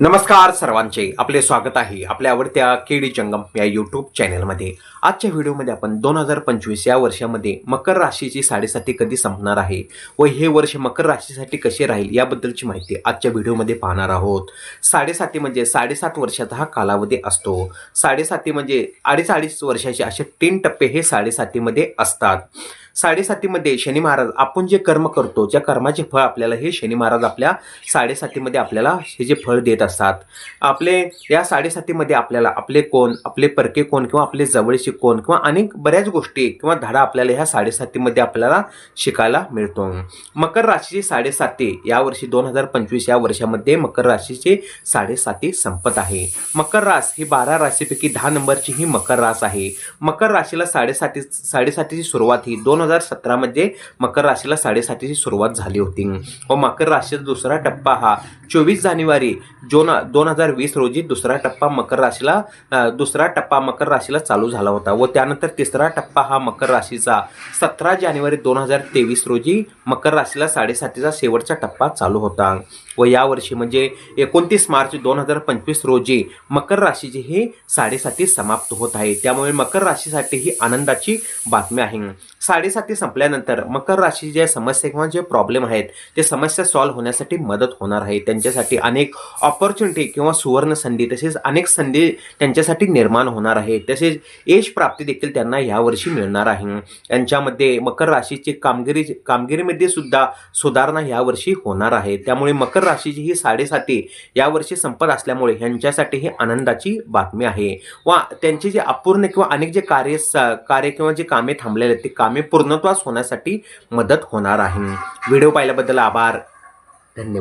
नमस्कार सर्वांचे. आपले स्वागत आहे आपल्या आवडत्या केडी जंगम या यूट्यूब चॅनलमध्ये आजच्या व्हिडिओमध्ये आपण दोन हजार पंचवीस या वर्षामध्ये मकर राशीची साडेसाती कधी संपणार आहे व हे वर्ष मकर राशीसाठी कसे राहील याबद्दलची माहिती आजच्या व्हिडिओमध्ये पाहणार आहोत. साडेसाती म्हणजे साडेसात वर्षाचा हा कालावधी असतो. साडेसाती म्हणजे अडीच अडीच वर्षाचे असे तीन टप्पे हे साडेसातीमध्ये असतात. साडेसातीमध्ये शनी महाराज आपण जे कर्म करतो त्या कर्माचे फळ आपल्याला हे शनी महाराज आपल्या साडेसातीमध्ये आपल्याला हे जे फळ देत असतात. आपले या साडेसातीमध्ये आपल्याला आपले कोण आपले परके कोण किंवा आपले जवळचे कोण किंवा अनेक बऱ्याच गोष्टी किंवा धडा आपल्याला ह्या साडेसातीमध्ये आपल्याला शिकायला मिळतो. मकर राशीची साडेसाती यावर्षी दोन हजार पंचवीस या वर्षामध्ये मकर राशीची साडेसाती संपत आहे. मकर रास ही बारा राशीपैकी दहा नंबरची ही मकर रास आहे. मकर राशीला साडेसाती साडेसातीची सुरुवात ही दोन हजार सतरामध्ये मकर राशीला साडेसातीची सुरुवात झाली होती. व मकर राशीचा दुसरा टप्पा हा चोवीस जानेवारी जोन दोन हजार वीस रोजी दुसरा टप्पा मकर राशीला दुसरा टप्पा मकर राशीला चालू झाला होता. व त्यानंतर तिसरा टप्पा हा मकर राशीचा सतरा जानेवारी दोन हजार तेवीस रोजी मकर राशीला साडेसातीचा शेवटचा टप्पा चालू होता. व यावर्षी म्हणजे एकोणतीस मार्च दोन हजार पंचवीस रोजी मकर राशीची ही साडेसाती समाप्त होत आहे. त्यामुळे मकर राशीसाठी ही आनंदाची बातमी आहे. साडेसाती संपल्यानंतर मकर राशी ज्या समस्या किंवा जे प्रॉब्लेम आहेत ते समस्या सॉल्व्ह होण्यासाठी मदत होणार आहे. त्यांच्यासाठी अनेक ऑपॉर्च्युनिटी किंवा सुवर्ण संधी तसेच अनेक संधी त्यांच्यासाठी निर्माण होणार आहे. तसेच यश प्राप्ती देखील त्यांना यावर्षी मिळणार आहे. यांच्यामध्ये मकर राशीची कामगिरी कामगिरीमध्ये सुद्धा सुधारणा यावर्षी होणार आहे. त्यामुळे मकर राशीची ही साडेसाती यावर्षी संपत असल्यामुळे ह्यांच्यासाठी ही आनंदाची बातमी आहे. व त्यांचे जे अपूर्ण किंवा अनेक जे कार्य कार्य किंवा जे कामे थांबलेले आहेत ते कामे पूर्ण पूर्णत्वास होण्यासाठी मदत होणार आहे. व्हिडिओ पाहिल्याबद्दल आभार. धन्यवाद.